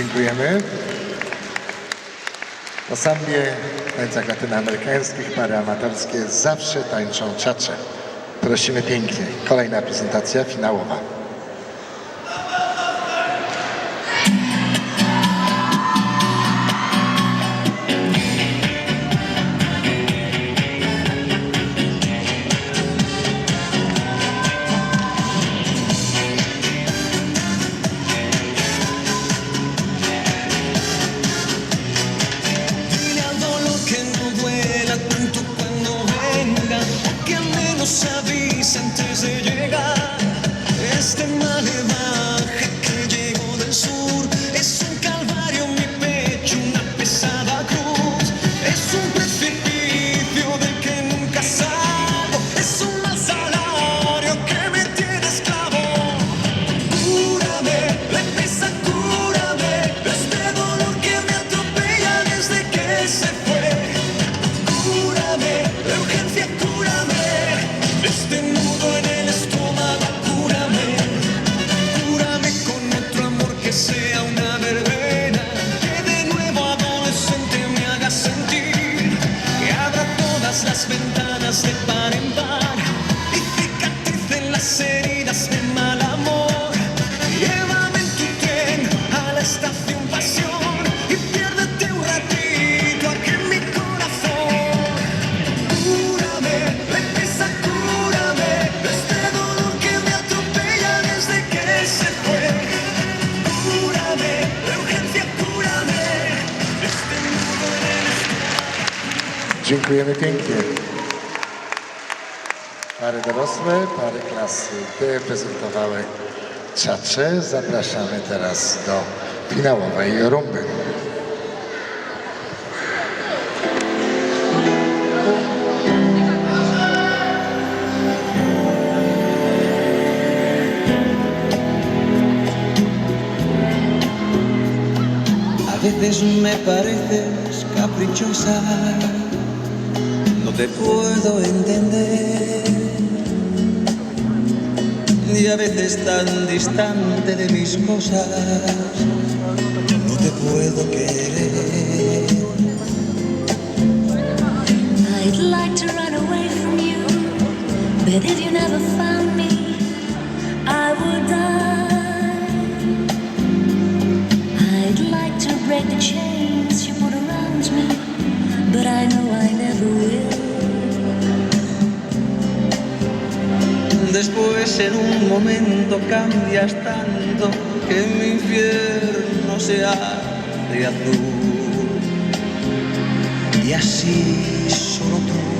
Dziękujemy. W tańcach latynoamerykańskich pary amatorskie zawsze tańczą czacze. Prosimy pięknie. Kolejna prezentacja finałowa. can see. Dziękujemy pięknie. Pary dorosłe, pary klasy prezentowały czacze. Zapraszamy teraz do finałowej rumby. A veces me pareces caprichosa, te puedo entender. Y a veces tan distante de mis cosas, no te puedo querer. I'd like to run away from you, but if you never found me, I would die. I'd like to break the chains you put around me, but I know I never will. En un momento cambias tanto que mi infierno se hace azul. Y así solo tú.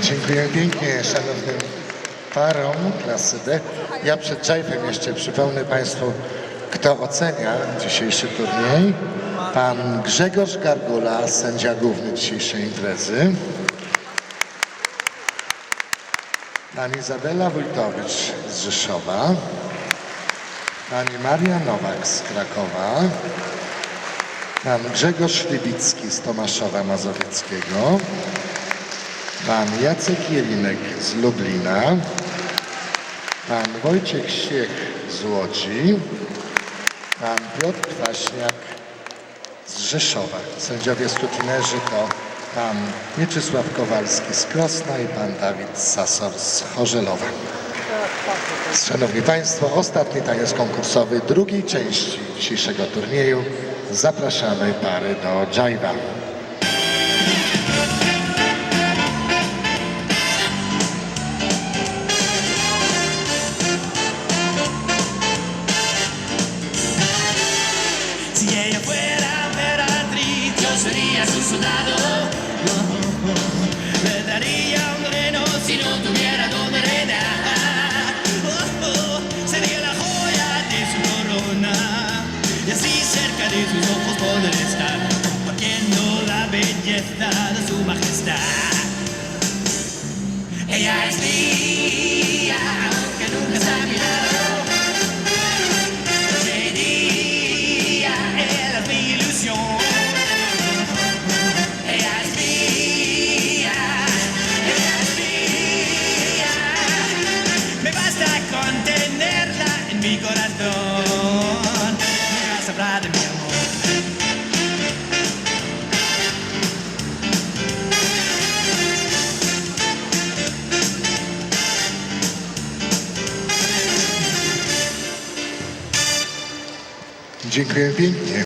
Dziękuję pięknie szanownym parom klasy D. Ja przed Dżajfem jeszcze przypomnę Państwu, kto ocenia dzisiejszy turniej. Pan Grzegorz Gargula, sędzia główny dzisiejszej imprezy. Pani Izabela Wójtowicz z Rzeszowa. Pani Maria Nowak z Krakowa. Pan Grzegorz Rybicki z Tomaszowa Mazowieckiego. Pan Jacek Jelinek z Lublina. Pan Wojciech Siech z Łodzi. Pan Piotr Kwaśniak z Rzeszowa. Sędziowie scrutinerzy to pan Mieczysław Kowalski z Krosna i pan Dawid Sasor z Chorzelowa. Szanowni Państwo, ostatni taniec konkursowy drugiej części dzisiejszego turnieju. Zapraszamy pary do Dżajwa. Sus ojos poder estar compartiendo la belleza Dziękuję pięknie.